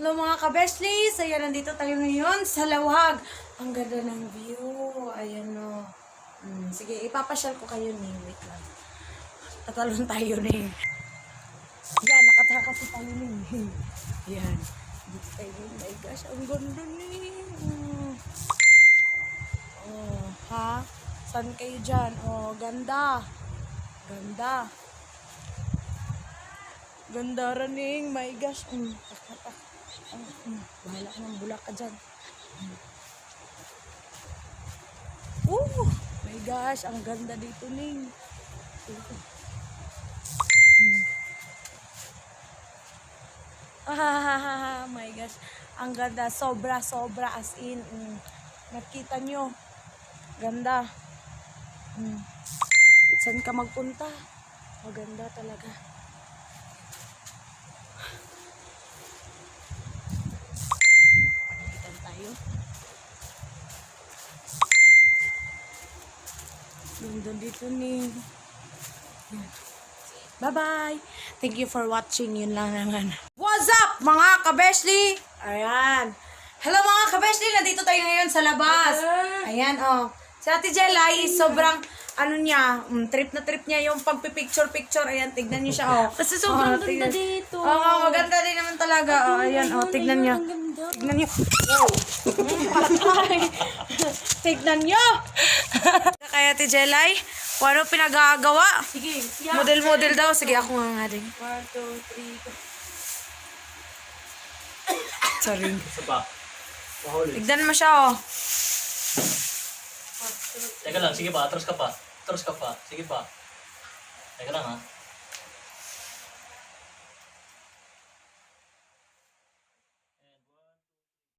Hello mga ka-besties! Ayan, nandito tayo ngayon sa Lawag. Ang ganda ng view. Ayan o. Mm, sige, ipapasyal ko kayo ni. Wait lang. Tatalon tayo ni. Yan, nakataka si tayo ni. Yan. Dito tayo ni. My gosh, ang ganda ni. Mm. Oh, ha? Saan kayo dyan? Oh, ganda. Ganda. Ganda raning, my gosh. Mm, tak. Bahala ka ng bulak ka dyan. Oh, my gosh, ang ganda dito, Ning. Ah, my gosh. Ang ganda. Sobra, sobra. As in, mm, nakita nyo. Ganda. Mm. Saan ka magpunta? Maganda talaga. Pagkitan tayo. Ganda dito ni. Bye-bye. Thank you for watching. Yun lang naman. What's up, mga kabeshli? Ayan. Hello mga kabeshli. Nandito tayo ngayon sa labas. Ayan, oh. Si Ate Jelay, sobrang, ano niya, mm, trip na trip niya yung pagpipicture-picture. Ayan, tignan niyo siya, oh. Kasi sobrang Oh, ganda dito. Oo, maganda din naman talaga. Oh, ayan, oh, tignan niyo. Tignan niyo. Tignan niyo. Kaya Ate Jelay, kung ano pinagagawa? Sige. Model-model daw. Sige, ako nga nga din. One, two, three, go. Sorry. Isa pa. Mahuli. Tignan mo siya, oh. Teka lang, sige pa, atras ka pa. Atras ka pa. Sige pa. Teka lang ha.